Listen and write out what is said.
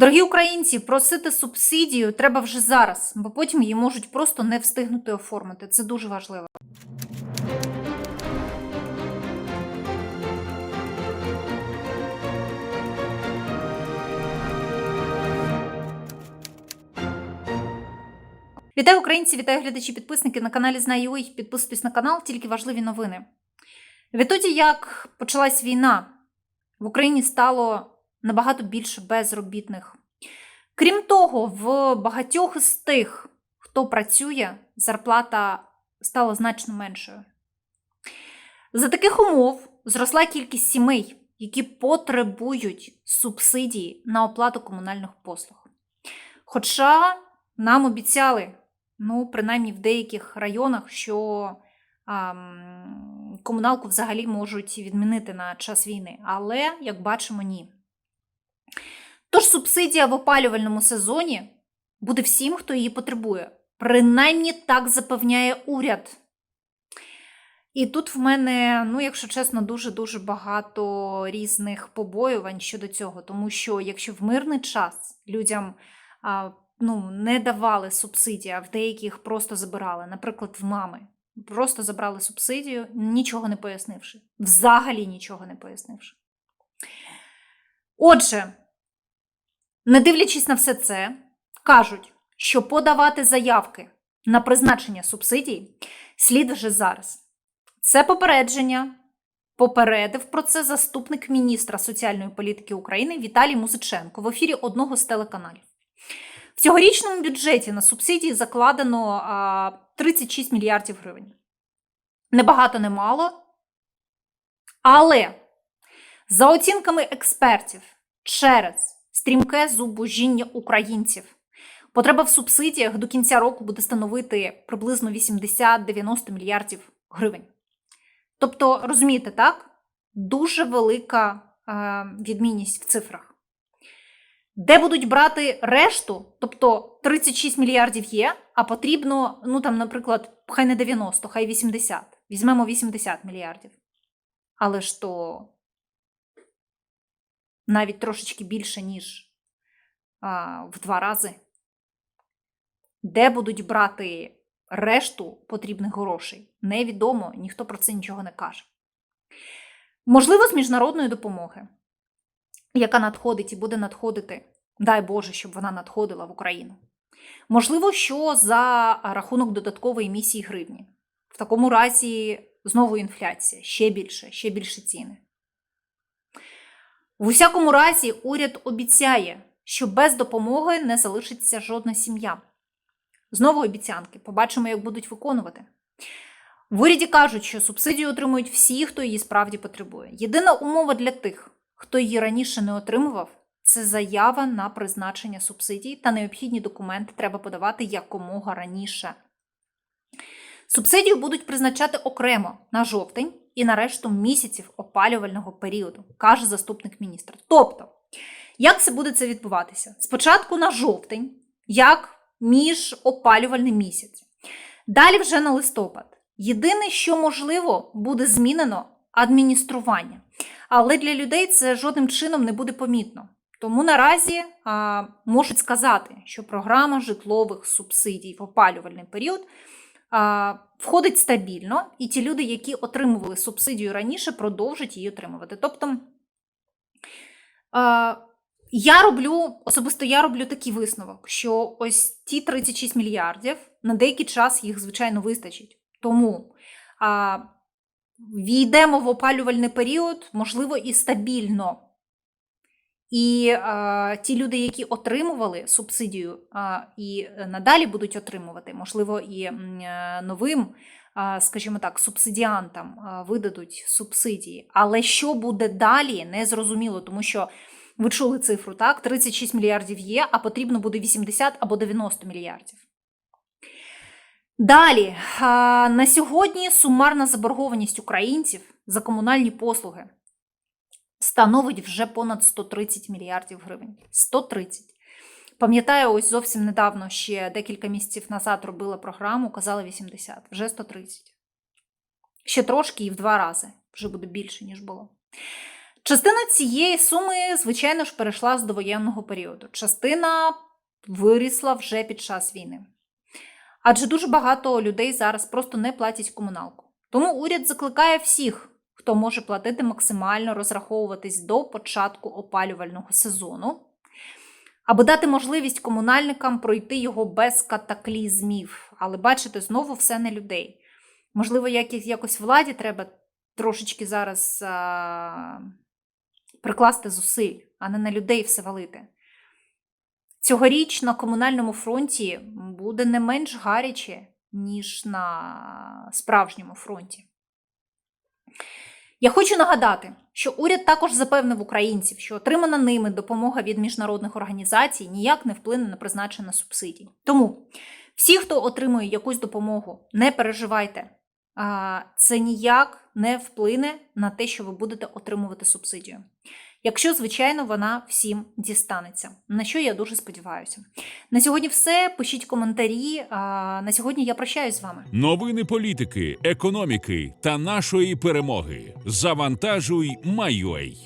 Дорогі українці, просити субсидію треба вже зараз, бо потім її можуть просто не встигнути оформити. Це дуже важливо. Вітаю українці, вітаю глядачі, підписники на каналі Знаю.ua. Підписуйтесь на канал, тільки важливі новини. Відтоді, як почалась війна, в Україні стало набагато більше безробітних. Крім того, в багатьох із тих, хто працює, зарплата стала значно меншою. За таких умов зросла кількість сімей, які потребують субсидії на оплату комунальних послуг. Хоча нам обіцяли, ну, принаймні в деяких районах, що а, комуналку взагалі можуть відмінити на час війни. Але, як бачимо, ні. Тож субсидія в опалювальному сезоні буде всім, хто її потребує. Принаймні так запевняє уряд. І тут в мене, ну, якщо чесно, дуже-дуже багато різних побоювань щодо цього, тому що якщо в мирний час людям а, ну, не давали субсидії, а в деяких просто забирали, наприклад, в мами, просто забрали субсидію, нічого не пояснивши. Взагалі нічого не пояснивши. Отже, не дивлячись на все це, кажуть, що подавати заявки на призначення субсидій слід вже зараз. Це попередження попередив про це заступник міністра соціальної політики України Віталій Музиченко в ефірі одного з телеканалів. В цьогорічному бюджеті на субсидії закладено 36 мільярдів гривень. Небагато, не мало. Але за оцінками експертів, через стрімке зубожіння українців, потреба в субсидіях до кінця року буде становити приблизно 80-90 мільярдів гривень. Тобто, розумієте, так? Дуже велика е, відмінність в цифрах. Де будуть брати решту, тобто 36 мільярдів є, а потрібно, ну там, наприклад, хай не 90, хай 80. Візьмемо 80 мільярдів. Але ж то навіть трошечки більше, ніж а, в два рази. Де будуть брати решту потрібних грошей? Невідомо, ніхто про це нічого не каже. Можливо, з міжнародної допомоги, яка надходить і буде надходити, дай Боже, щоб вона надходила в Україну. Можливо, що за рахунок додаткової місії гривні. В такому разі знову інфляція, ще більше, ще більше ціни. В усякому разі, уряд обіцяє, що без допомоги не залишиться жодна сім'я. Знову обіцянки, побачимо, як будуть виконувати. В уряді кажуть, що субсидію отримують всі, хто її справді потребує. Єдина умова для тих, хто її раніше не отримував, це заява на призначення субсидій та необхідні документи треба подавати якомога раніше. Субсидію будуть призначати окремо на жовтень і на решту місяців опалювального періоду, каже заступник міністра. Тобто, як це буде це відбуватися? Спочатку на жовтень, як між опалювальний місяць, далі вже на листопад. Єдине, що можливо, буде змінено адміністрування. Але для людей це жодним чином не буде помітно. Тому наразі а, можуть сказати, що програма житлових субсидій в опалювальний період входить стабільно, і ті люди, які отримували субсидію раніше, продовжать її отримувати. Тобто я роблю, особисто я роблю такий висновок, що ось ті 36 мільярдів на деякий час їх, звичайно, вистачить. Тому війдемо в опалювальний період, можливо, і стабільно. І а, ті люди, які отримували субсидію а, і надалі будуть отримувати, можливо, і е, новим, а, скажімо так, субсидіантам а, видадуть субсидії. Але що буде далі, не зрозуміло, тому що ви чули цифру, так? 36 мільярдів є, а потрібно буде 80 або 90 мільярдів. Далі, а, на сьогодні сумарна заборгованість українців за комунальні послуги становить вже понад 130 мільярдів гривень. 130. Пам'ятаю, ось зовсім недавно, ще декілька місяців назад робила програму, казала 80, вже 130. Ще трошки і в два рази вже буде більше, ніж було. Частина цієї суми, звичайно ж, перейшла з довоєнного періоду. Частина вирісла вже під час війни. Адже дуже багато людей зараз просто не платять комуналку. Тому уряд закликає всіх, хто може платити максимально розраховуватись до початку опалювального сезону, аби дати можливість комунальникам пройти його без катаклізмів. Але бачите, знову все на людей. Можливо, якось владі треба трошечки зараз а, прикласти зусиль, а не на людей все валити. Цьогоріч на комунальному фронті буде не менш гаряче, ніж на справжньому фронті. Я хочу нагадати, що уряд також запевнив українців, що отримана ними допомога від міжнародних організацій ніяк не вплине на призначення субсидій. Тому всі, хто отримує якусь допомогу, не переживайте. Це ніяк не вплине на те, що ви будете отримувати субсидію. Якщо, звичайно, вона всім дістанеться, на що я дуже сподіваюся. На сьогодні все. Пишіть коментарі. На сьогодні я прощаюсь з вами. Новини політики, економіки та нашої перемоги. Завантажуй, Майой.